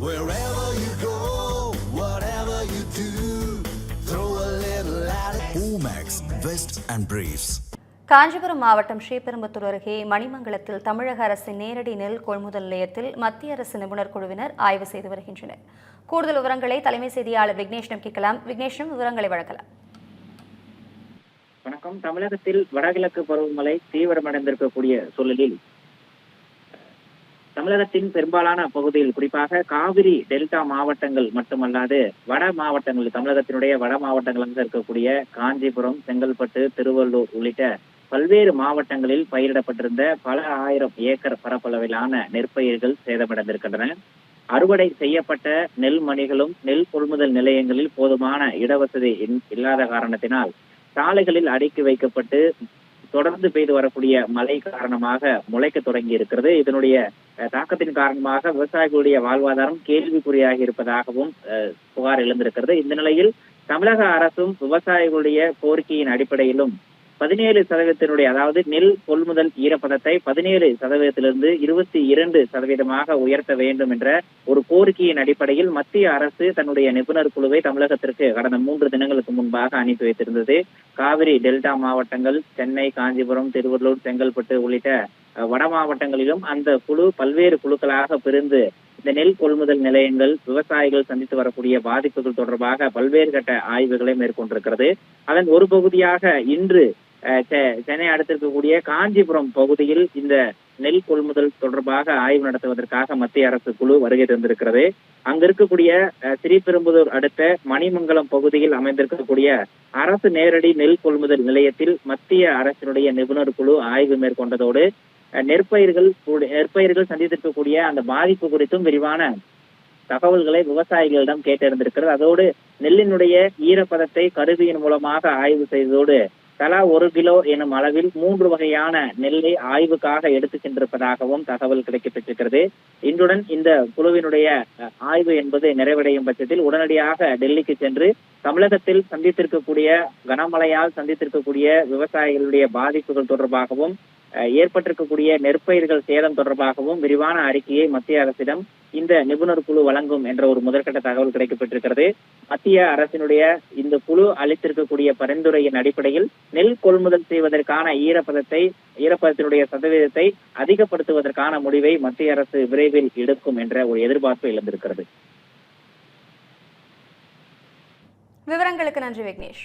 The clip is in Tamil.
Wherever you go, whatever you do, throw a little at it. Omax, Vest and Briefs. Kanchipuram மாவட்டம் ஸ்ரீபெரும்புத்தூர் அருகே மணிமங்கலத்தில் தமிழக அரசின் நேரடி நெல் கொள்முதல் நிலையத்தில் மத்திய அரசு நிபுணர் குழுவினர் ஆய்வு செய்து வருகின்றனர் கூடுதல் விவரங்களை தலைமை செய்தியாளர் விக்னேஷிடம் கேட்கலாம் விக்னேஷிடம் விவரங்களை வழங்கலாம் வணக்கம் தமிழகத்தில் வடகிழக்கு பருவமழை தீவிரமடைந்திருக்கக்கூடிய சூழலில் தமிழகத்தின் பெரும்பாலான பகுதியில் குறிப்பாக காவிரி டெல்டா மாவட்டங்கள் மட்டுமல்லாது வட மாவட்டங்கள் தமிழகத்தினுடைய வட மாவட்டங்களாக இருக்கக்கூடிய காஞ்சிபுரம் செங்கல்பட்டு திருவள்ளூர் உள்ளிட்ட பல்வேறு மாவட்டங்களில் பயிரிடப்பட்டிருந்த பல ஆயிரம் ஏக்கர் பரப்பளவிலான நெற்பயிர்கள் சேதமடைந்திருக்கின்றன. அறுவடை செய்யப்பட்ட நெல் மணிகளும் நெல் கொள்முதல் நிலையங்களில் போதுமான இடவசதி இன்- இல்லாத காரணத்தினால் சாலைகளில் அடுக்கி வைக்கப்பட்டு தொடர்ந்து பெய்து வரக்கூடிய மழை காரணமாக முளைக்க தொடங்கி இருக்கிறது இதனுடைய அஹ், தாக்கத்தின் காரணமாக விவசாயிகளுடைய வாழ்வாதாரம் கேள்விக்குறியாகி இருப்பதாகவும் அஹ், புகார் எழுந்திருக்கிறது. இந்த நிலையில் தமிழக அரசும் விவசாயிகளுடைய கோரிக்கையின் அடிப்படையிலும் பதினேழு சதவீதத்தினுடைய அதாவது நெல் கொள்முதல் ஈரப்பதத்தை பதினேழு சதவீதத்திலிருந்து இருபத்தி இரண்டு சதவீதமாக உயர்த்த வேண்டும் என்ற ஒரு கோரிக்கையின் அடிப்படையில் மத்திய அரசு தன்னுடைய நிபுணர் குழுவை தமிழகத்திற்கு கடந்த மூன்று தினங்களுக்கு முன்பாக அனுப்பி வைத்திருந்தது. காவிரி டெல்டா மாவட்டங்கள் சென்னை காஞ்சிபுரம் திருவள்ளூர் செங்கல்பட்டு உள்ளிட்ட அஹ், வட மாவட்டங்களிலும் அந்த குழு பல்வேறு குழுக்களாக பிரிந்து இந்த நெல் கொள்முதல் நிலையங்கள் விவசாயிகள் சந்தித்து வரக்கூடிய பாதிப்புகள் தொடர்பாக பல்வேறு கட்ட ஆய்வுகளை மேற்கொண்டிருக்கிறது. அதன் ஒரு பகுதியாக இன்று சென்னை அடுத்திருக்கக்கூடிய காஞ்சிபுரம் பகுதியில் இந்த நெல் கொள்முதல் தொடர்பாக ஆய்வு நடத்துவதற்காக மத்திய அரசு குழு வருகை தந்திருக்கிறது. அங்க இருக்கக்கூடிய அஹ், ஸ்ரீபெரும்புதூர் அடுத்த மணிமங்கலம் பகுதியில் அமைந்திருக்கக்கூடிய அரசு நேரடி நெல் கொள்முதல் நிலையத்தில் மத்திய அரசினுடைய நிபுணர் குழு ஆய்வு மேற்கொண்டதோடு அஹ், நெற்பயிர்கள் நெற்பயிர்கள் சந்தித்திருக்கக்கூடிய அந்த பாதிப்பு குறித்தும் விரிவான தகவல்களை விவசாயிகளிடம் கேட்டிருந்திருக்கிறது அதோடு நெல்லினுடைய ஈரப்பதத்தை கருவியின் மூலமாக ஆய்வு செய்ததோடு தலா ஒரு கிலோ எனும் அளவில் மூன்று வகையான நெல்லை ஆய்வுக்காக எடுத்து சென்றிருப்பதாகவும் தகவல் கிடைக்கப்பெற்றிருக்கிறது இன்றுடன் இந்த குழுவினுடைய அஹ், ஆய்வு என்பது நிறைவடையும் பட்சத்தில் உடனடியாக டெல்லிக்கு சென்று தமிழகத்தில் சந்தித்திருக்கக்கூடிய கனமழையால் சந்தித்திருக்கக்கூடிய விவசாயிகளுடைய பாதிப்புகள் தொடர்பாகவும் ஏற்பட்டிருக்கக்கூடிய நெற்பயிர்கள் சேதம் தொடர்பாகவும் விரிவான அறிக்கையை மத்திய அரசிடம் இந்த நிபுணர் குழு வழங்கும் என்ற ஒரு முதற்கட்ட தகவல் கிடைக்கப்பட்டிருக்கிறது. மத்திய அரசினுடைய இந்த குழு அளித்திருக்கக்கூடிய பரிந்துரையின் அடிப்படையில் நெல் கொள்முதல் செய்வதற்கான ஈரப்பதத்தை ஈரப்பதத்தினுடைய சதவீதத்தை அதிகப்படுத்துவதற்கான முடிவை மத்திய அரசு விரைவில் எடுக்கும் என்ற ஒரு எதிர்பார்ப்பு எழுந்திருக்கிறது. விவரங்களுக்கு நன்றி விக்னேஷ்.